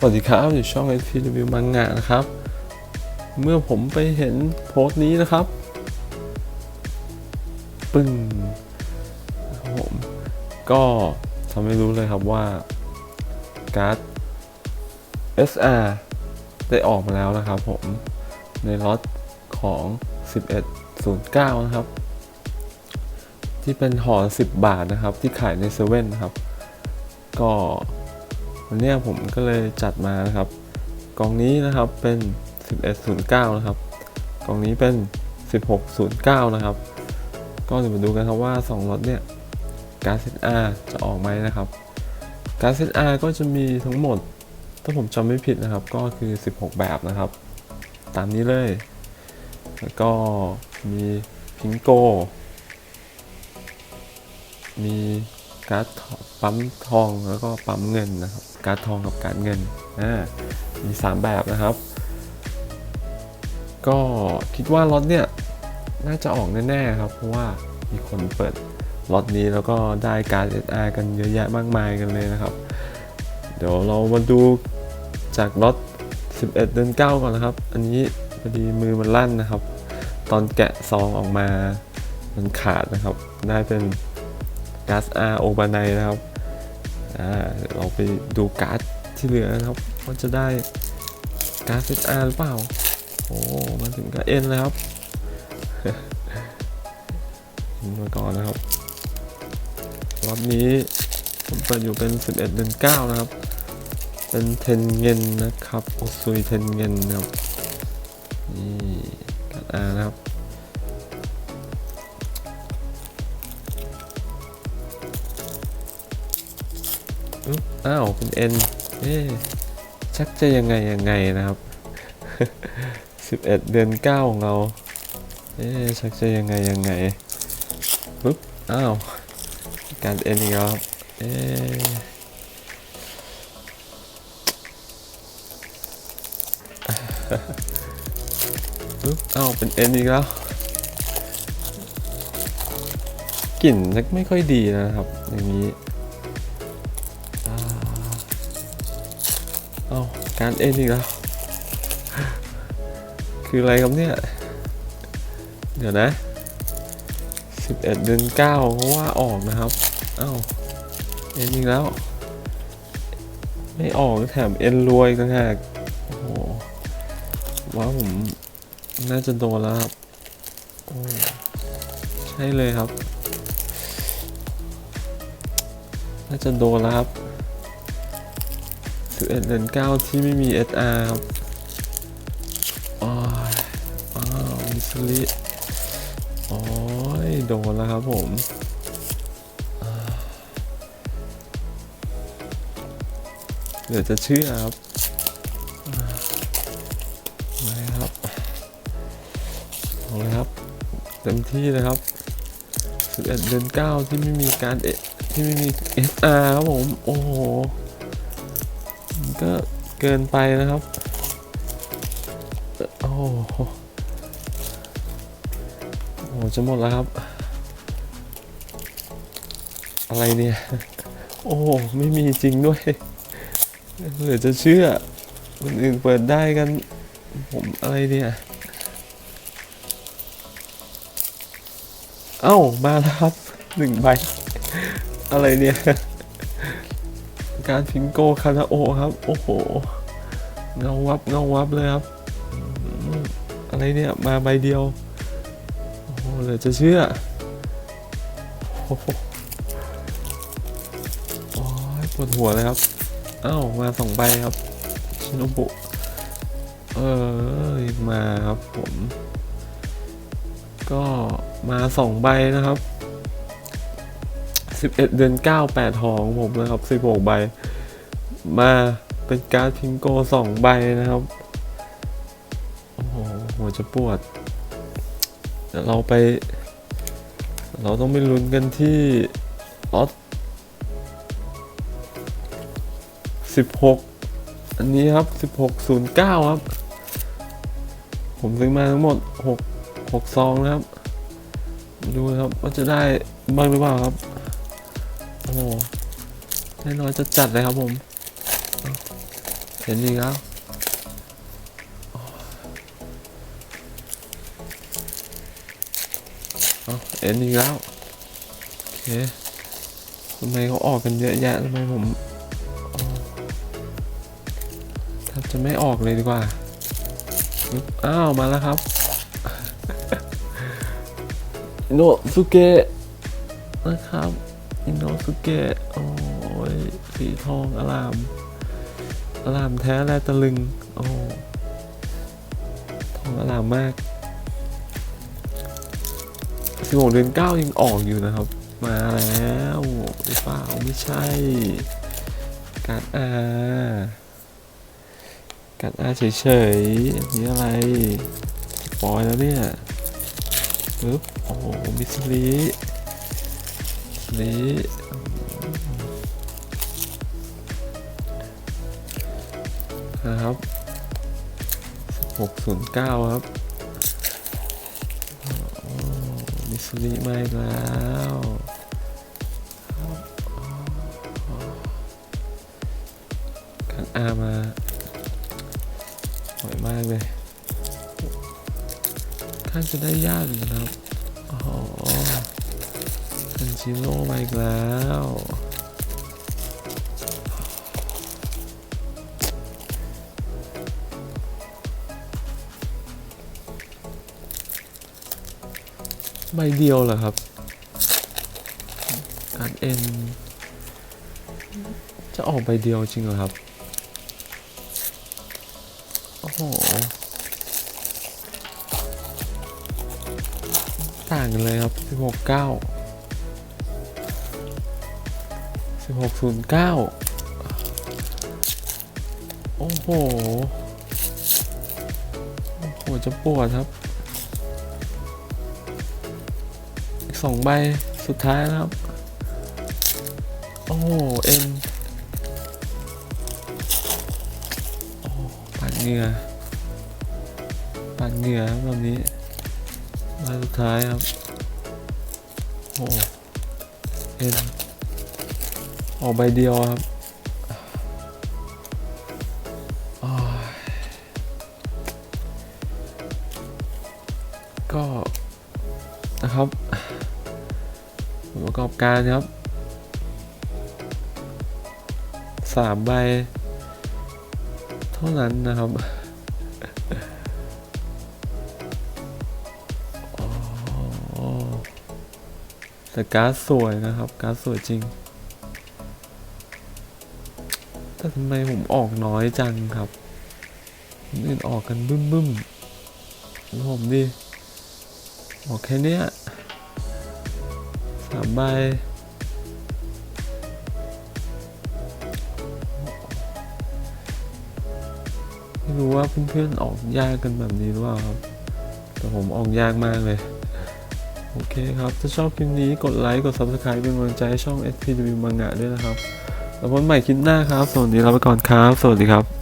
สวัสดีครับอยู่ช่อง SP Review มังงะนะครับ เมื่อผมไปเห็นโพสต์นี้นะครับ ปึ้งผมก็ทำให้รู้เลยครับว่า การ์ด SR ได้ออกมาแล้วนะครับผม ในล็อตของ 1109 นะครับ ที่เป็นห่อ10 บาทนะครับ ที่ขายในเซเว่นนะครับ ก็ วันนี้ผมก็เลยจัดมานะครับกล่องนี้นะครับเป็น 1109 นะครับกล่องนี้เป็น 1609 นะครับ ก็เดี๋ยวมาดูกันครับว่า 2รถเนี่ยการ์ด ZR จะออกไหมนะครับ การ์ด ZR ก็จะมีทั้งหมด ถ้าผมจำไม่ผิดนะครับ ก็คือ 16 แบบนะครับ ตามนี้เลย แล้วก็มีพิงโก มี การ์ดปั๊มทองแล้วก็ปั๊มเงินนะครับ การ์ดทองกับการ์ดเงินอ่ามี 3 แบบนะครับ ก็คิดว่าล็อตเนี่ยน่าจะออกแน่ๆครับ เพราะว่ามีคนเปิดล็อตนี้แล้วก็ได้การ์ด SR กันเยอะแยะมากมายกันเลยนะครับ เดี๋ยวเรามาดูจากล็อต 11 เดือน 9 ก่อนนะครับ อันนี้พอดีมือมันลั่นนะครับ ตอนแกะซองออกมา มันขาดนะครับ ได้เป็น การ์ด R โอบานายนะครับอ่าเราไปดูการ์ดที่เหลือนะครับว่าจะได้การ์ด ZR หรือเปล่าโอ้มาถึงก็เอ็นเลยครับมาก่อนนะครับรอบนี้ผมเปิดอยู่เป็น 11เดือน9นะครับ เป็นเทนเงินนะครับโอซุยเทนเงินนะครับนี่การ์ด R นะครับ อ้าวเป็น N เอ๊ะชักจะยังไงยังไงนะครับ 11 เดือน 9 ของเรา เอ๊ะชักจะยังไงยังไงปึ๊บ อ้าว การ N อีกแล้วครับ เอ๊ะปึ๊บ อ้าว เป็น N อีกแล้วกลิ่นชักไม่ค่อยดีนะครับอย่างนี้ การเอ็นอีกแล้ว คืออะไรครับเนี่ย เดี๋ยวนะ 11 เดือน9เพราะว่าออกนะครับเอ้าเอ็นอีกแล้ว ไม่ออกแถมเอ็นรวยกต่างหากโอ้โหว่าผมน่าจะโดนแล้วครับโอ้ใช่เลยครับ น่าจะโดนแล้วครับ 11เดือน9ที่ไม่มี SR ครับอ้ายอ้าวมิสลิโอ้ยโดนแล้วครับผมเดี๋ยวจะเชื่อครับอ่ามาเลยครับเอาเลยครับ เต็มที่เลยครับ 11 เดือน 9 ที่ไม่มีการเอที่ไม่มี SR ครับผม โอ้โห ก็เกินไปนะครับ โอ้โหโอ้โหจะหมดแล้วครับ อะไรเนี่ย โอ้ไม่มีจริงด้วยเหลือจะเชื่อคนอื่นเปิดได้กัน ผมอะไรเนี่ย เอ้า มาแล้วครับหนึ่งใบ อะไรเนี่ย การพิงโกคาราโอครับ โอ้โห เงาวับเงาวับเลยครับ อะไรเนี่ย มาใบเดียว โอ้โหเหลยจะเชื่อ โอ้โหปวดหัวเลยครับ อ้าวมาสองใบครับ ชิโนบุ เออมาครับผม ก็มาสองใบนะครับ 11 เดือน 9 8หอของผมนะครับ 16 ใบ มาเป็นการ์ดพิงโก 2 ใบนะครับ โอ้โหหัวจะปวดเดี๋ยวเราไป เราต้องไปลุ้นกันที่ลอต16 อันนี้ครับ 1609 ครับ ผมซื้อมาทั้งหมด 6 6 ซองนะครับ ดูนะครับว่าจะได้บ้างหรือเปล่าครับ อ้โหแน่นอนจะจัดเลยครับผมเห็นอีกแล้วเห็นอีกแล้ว โอเคทำไมเขาออกกันเยอะแยะทำไมผมอ๋อแทบจะไม่ออกเลยดีกว่า อ้าว มาแล้วครับโนสุเกะนะครับ อิโนสุเกะโอ้ยสีทองอลามอลามแท้แลตะลึง โอ้ทองอลามมากสิบหกเดือนเก้ายังออกอยู่นะครับ มาแล้วหรือเปล่าไม่ใช่ การอาการอาเฉยๆอันนี้อะไรปอยแล้วเนี่ยปึ๊บโอ้โหมิสลี มิสลีนะครับ609 ครับมิสลีมาอีกแล้วการอามาสวยมากเลยข้างจะได้ยากนะครับ คันชิโร่มาอีกแล้วใบเดียวเหรอครับการเอ็นจะออกใบเดียวจริงเหรอครับ โอ้โห ต่างกันเลยครับ16 9เก้า 16 9 16 0 9โอ้โห โอ้โห จะปวดครับ อีกสองใบสุดท้ายนะครับ โอ้โห เอ็นโอ้ปาดเหงื่อปาดเหงื่อครับแบบนี้ใบสุดท้ายครับ โอ้เอ็น ออกใบเดียวครับก็นะครับผลประกอบการครับสามใบ เท่านั้นนะครับอ๋อแต่การ์ดสวยนะครับ การ์ดสวยจริง แต่ทำไมผมออกน้อยจังครับนอื่นออกกันบึ้มบึ้มๆแล้วผมดิ ออกแค่เนี้ยสามใบไม่รู้ว่าเพื่อนๆออกยากกันแบบนี้หรือเปล่าครับ แต่ผมออกยากมากเลย โอเคครับ ถ้าชอบคลิปนี้กดไลค์ กด Subscribe เป็นกำลังใจให้ช่อง SPW มังงะด้วยนะครับ แล้วพบใหม่คลิปหน้าครับ สวัสดีลาไปก่อนครับ สวัสดีครับ